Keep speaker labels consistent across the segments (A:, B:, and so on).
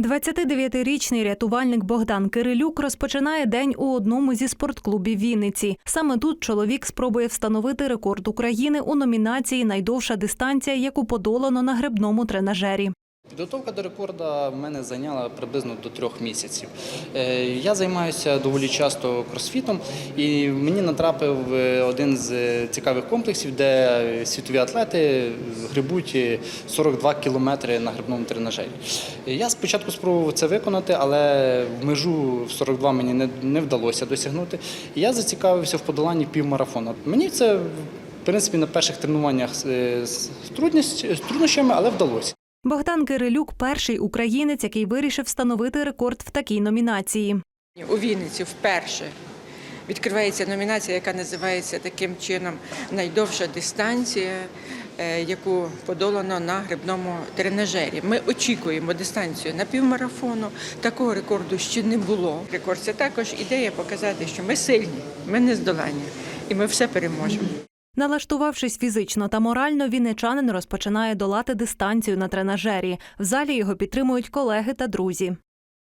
A: 29-річний рятувальник Богдан Кирилюк розпочинає день у одному зі спортклубів Вінниці. Саме тут чоловік спробує встановити рекорд України у номінації Найдовша дистанція, яку подолано на грибному тренажері.
B: Підготовка до рекорду в мене зайняла приблизно до трьох місяців. Е, Я займаюся доволі часто кросфітом, і мені натрапив е, один з е, цікавих комплексів, де світові атлети грибуть е, 42 кілометри на грибному тренажері. Я спочатку спробував це виконати, але в межу в 42 мені не, вдалося досягнути. Я зацікавився в подоланні півмарафону. Мені це в принципі на перших тренуваннях з труднощами, але вдалося.
A: Богдан Кирилюк перший українець, який вирішив встановити рекорд в такій номінації.
C: У Вінниці вперше відкривається номінація, яка називається таким чином Найдовша дистанція, е, яку подолано на грибному тренажері. Ми очікуємо дистанцію на півмарафону. Такого рекорду ще не було. Рекорд це також ідея показати, що ми сильні, ми не здолані, і ми все переможемо.
A: Налаштувавшись фізично та морально, вінничанин розпочинає долати дистанцію на тренажері. В залі його підтримують колеги та друзі.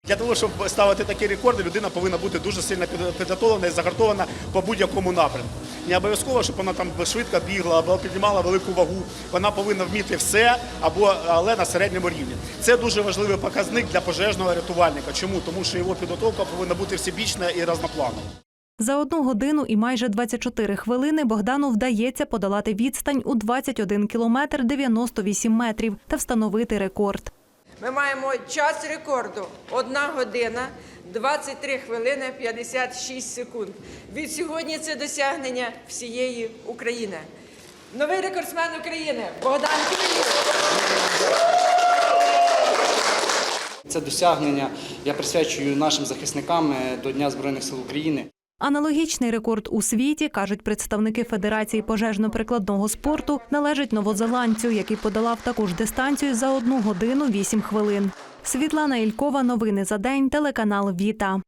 D: Для того, щоб ставити такі рекорди, людина повинна бути дуже сильно підготовлена і загартована по будь-якому напрямку. Не обов'язково, щоб вона там швидко бігла або піднімала велику вагу. Вона повинна вміти все, або але на середньому рівні. Це дуже важливий показник для пожежного рятувальника. Чому? Тому що його підготовка повинна бути всебічна і разнопланова.
A: За одну годину і майже 24 хвилини Богдану вдається подолати відстань у 21 кілометр 98 метрів та встановити рекорд.
C: Ми маємо час рекорду 1 година 23 хвилини 56 секунд. Від сьогодні це досягнення всієї України. Новий рекордсмен України Богдан Кирилюк.
B: Це досягнення я присвячую нашим захисникам е, до Дня Збройних сил України.
A: Аналогічний рекорд у світі, кажуть представники Федерації пожежно-прикладного спорту, належить новозеландцю, який подолав таку ж дистанцію за одну годину 8 хвилин. Світлана Ількова. Новини за день. Телеканал Віта.